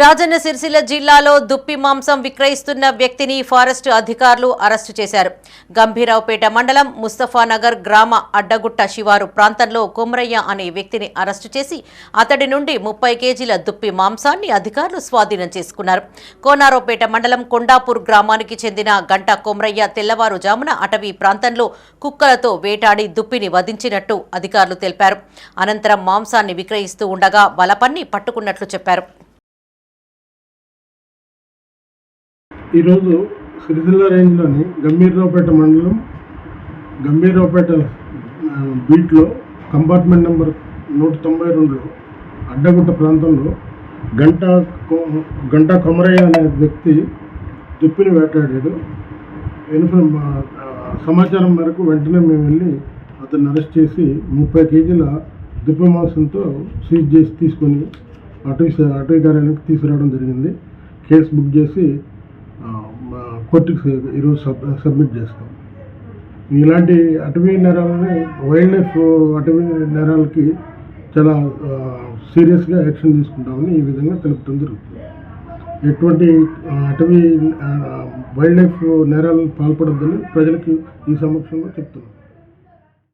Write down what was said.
రాజన్న సిరిసిల్ల జిల్లాలో దుప్పి మాంసం విక్రయిస్తున్న వ్యక్తిని ఫారెస్ట్ అధికారులు అరెస్టు చేశారు. గంభీరావుపేట మండలం ముస్తఫానగర్ గ్రామ అడ్డగుట్ట శివారు ప్రాంతంలో కొమరయ్య అనే వ్యక్తిని అరెస్టు చేసి అతడి నుండి ముప్పై కేజీల దుప్పి మాంసాన్ని అధికారులు స్వాధీనం చేసుకున్నారు. కోనారావుపేట మండలం కొండాపూర్ గ్రామానికి చెందిన గంట కొమరయ్య తెల్లవారుజామున అటవీ ప్రాంతంలో కుక్కలతో వేటాడి దుప్పిని వధించినట్టు అధికారులు తెలిపారు. అనంతరం మాంసాన్ని విక్రయిస్తూ ఉండగా బలపన్ని పట్టుకున్నట్లు చెప్పారు. ఈరోజు సిరిసిల్ల రేంజ్లోని గంభీర్రావుపేట మండలం గంభీర్రావుపేట బీట్లో కంపార్ట్మెంట్ నెంబర్ నూట తొంభై రెండులో అడ్డగుట్ట ప్రాంతంలో గంట కొ- గంట కొమరయ్య అనే వ్యక్తి దుప్పిని వేటాడాడు. ఇన్ఫర్మ్ సమాచారం మేరకు వెంటనే మేము వెళ్ళి అతన్ని అరెస్ట్ చేసి ముప్పై కేజీల దుప్పి మాంసంతో సీజ్ చేసి తీసుకొని అటవీ అటవీ కార్యాలయానికి తీసుకురావడం జరిగింది. కేసు బుక్ చేసి కోర్టుకు ఈరోజు సబ్ సబ్మిట్ చేస్తాం. ఇలాంటి అటవీ నేరాలని వైల్డ్ లైఫ్ అటవీ నేరాలకి చాలా సీరియస్గా యాక్షన్ తీసుకుంటామని ఈ విధంగా తెలుపడం జరుగుతుంది. ఎటువంటి అటవీ వైల్డ్ లైఫ్ నేరాలను పాల్పడొద్దని ప్రజలకు ఈ సమక్షంలో చెప్తున్నాం.